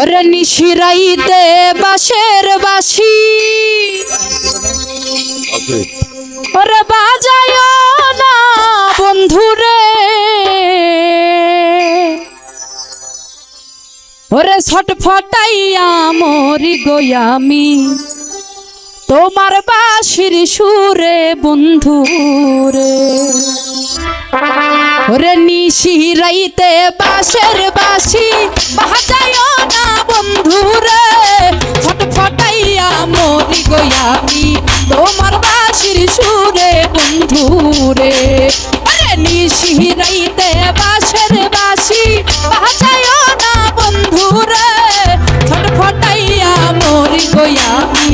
ওরে নিশিরাইতে বাঁশের বাসি ওরে বাজায় না বন্ধুরে। ওরে ছটফটাইয়া মরি গোয়ামি তোমার বাঁশির সুরে বন্ধুরে। ওরে নিশি রাইতে বাঁশের বাসি বাজায় না বন্ধুরে, ছটফটাইয়া মরি গোয়ামি তোমার বাঁশির সুরে বন্ধুরে। ওরে নিশি রাইতে বাঁশের বাসি বাজায় না বন্ধুরে, ছটফটাইয়া মরি গোয়ামি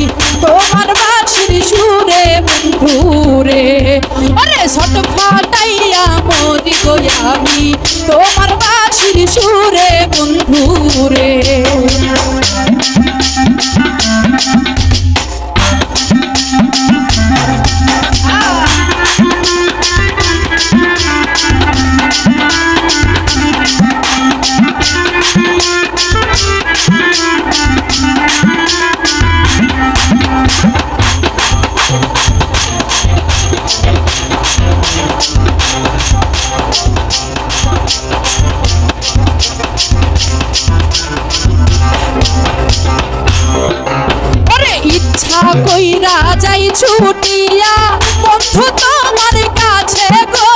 ছুটিয়া, বন্ধু তোমার কাছে গো,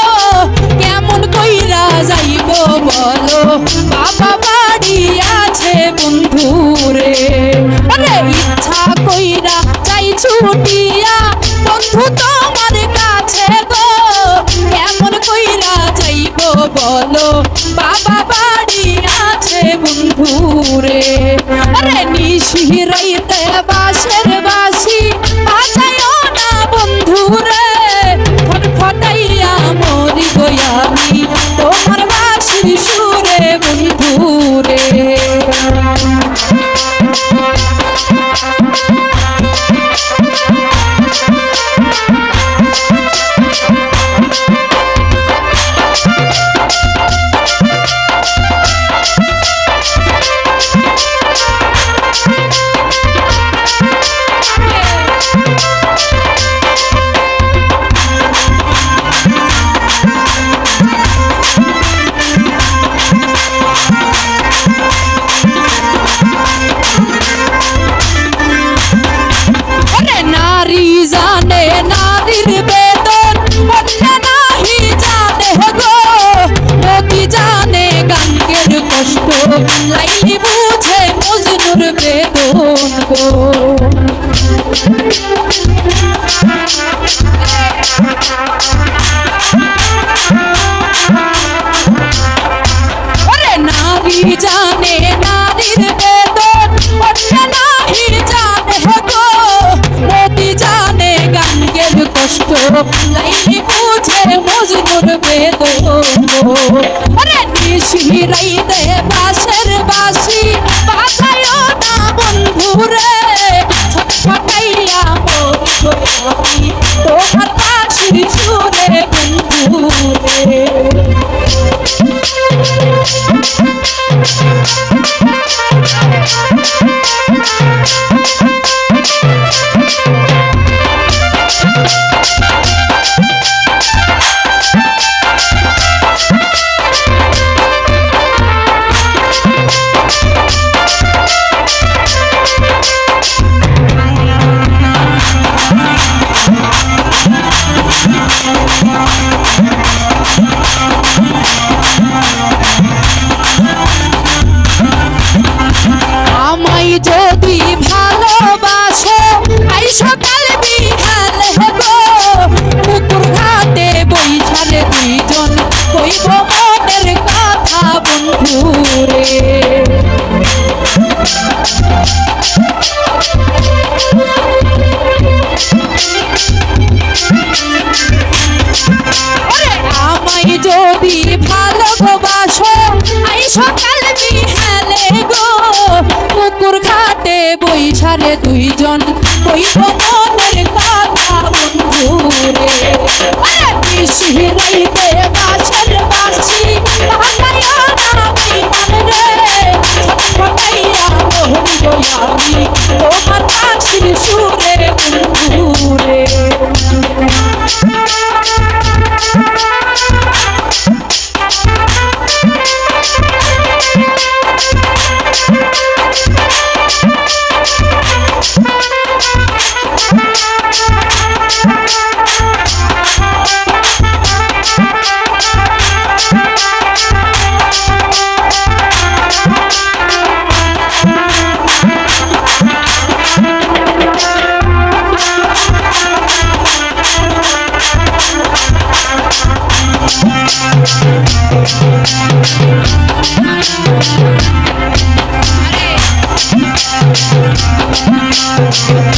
কেমন কইরা যাইব বলো? বাবা বাড়ি আছে বন্ধুরে। ওরে ইচ্ছা কইরা যাই ছুটিয়া, বন্ধু তোমার কাছে গো, কেমন কইরা যাইব বলো? বাবা বাড়ি আছে বন্ধুরে। আরে নিশি লাইলি বুঝে মজনুর বেদন গো নারী জানে নারীর বেদন নাহি জানে গো নদী জানে কষ্ট লাইলি বুঝে মজনুর বেদন গো নিশি রাইতে বাসের বাসি ভালোবাসো। আই সকাল বিকালে গো পুকুর ঘাটে বৈঠালে দুইজন। কইব মনের কথা বন্ধুরে। বৈশালে দুইজন। কইব Thank you.